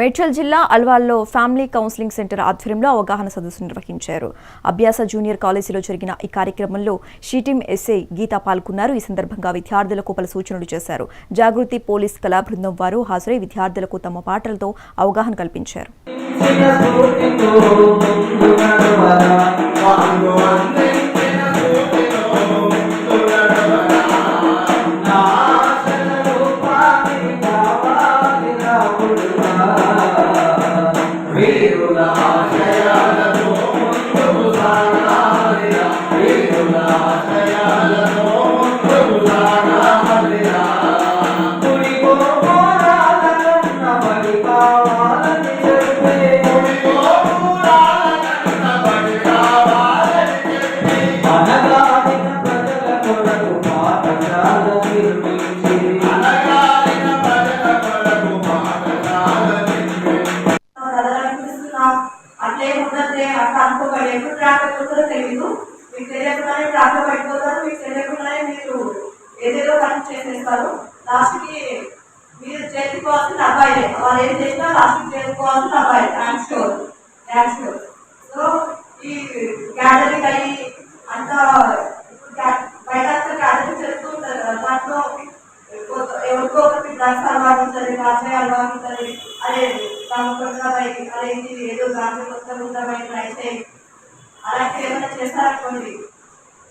మేడ్చల్ జిల్లా అల్వాల్లో family counselling centre ఆధ్వర్యంలో అవగాహన సదస్సు నిర్వహించారు. అభ్యాస జూనియర్ కాలేజీలో జరిగిన ఈ కార్యక్రమంలో షీటిం ఎస్ఐ గీత పాల్గొన్నారు. ఈ సందర్భంగా విద్యార్థులకు పలు సూచనలు చేశారు. జాగృతి పోలీస్ కళా బృందం వారు హాజరై విద్యార్థులకు తమ పాటలతో అవగాహన కల్పించారు. అట్లే ఉండదే ఎప్పుడు ట్రాక్ అయిపోతారో తెలియదు మీకు తెలియకుండానే ట్రాక్ పడిపోతారు మీకు తెలియకుండానే మీరు ఏదేదో పని చేసేస్తారు. లాస్ట్కి మీరు చేసుకోవాల్సిన అబ్బాయి వాళ్ళు ఏం చేసినా లాస్ట్ చేసుకోవాల్సిన అబ్బాయి thanks sure thanks sure so ఈ గ్యాదరింగ్ అయ్యి అంతా బయట అంతా గ్యాదరింగ్ చేస్తూ ఉంటారు కదా. దాంట్లో ఎవరికో- ఒకటి డ్రగ్స్ అలవాటు ఉంటుంది రాజకీయ అలవాటు ఉంటుంది. అదే దానికొండపై అదే ఇది ఏదో దాంట్లో కొత్త ఉండపై ట్రై చేయి అలాంటివి ఏమైనా చేస్తారనుకోండి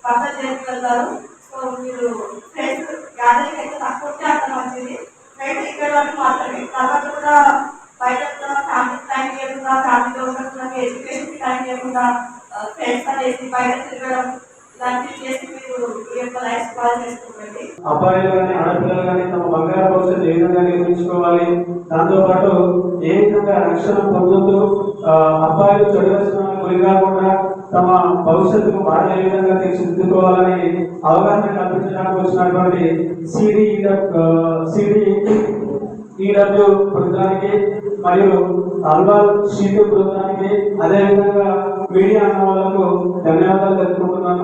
పక్క చేతికి వెళ్తారు. సో మీరు ఫ్రెండ్స్ గ్యాదరింగ్ అయితే తక్కువ ఉంటే అంత మంచిది. ఫ్రెండ్స్ ఇక్కడ వరకు మాత్రమే. తర్వాత కూడా బయట ఫ్యామిలీ టైం చేయకుండా ఫ్యామిలీలో ఉండకుండా ఎడ్యుకేషన్ టైం చేయకుండా ఫ్రెండ్స్ అనేసి బయట తిరగడం అబ్బాయిలు కానీ ఆడపిల్లలు కానీ తమ బంగారు భవిష్యత్తు ఏ విధంగా నిర్మించుకోవాలి? దాంతో పాటు ఏ విధంగా రక్షణ పొందుతూ అబ్బాయిలు చెడు గురి కాకుండా తమ భవిష్యత్తుకు బాధ ఏ విధంగా తీర్చిదిద్దుకోవాలని అవగాహన కల్పించడానికి వచ్చినటువంటి సిడి సిడి ఈడబ్ల్యూ బృందానికి మరియు అల్వాల్ షీటు బృందానికి అదేవిధంగా మీడియా అన్న వాళ్ళకు ధన్యవాదాలు తెలుపుకుంటున్నాను.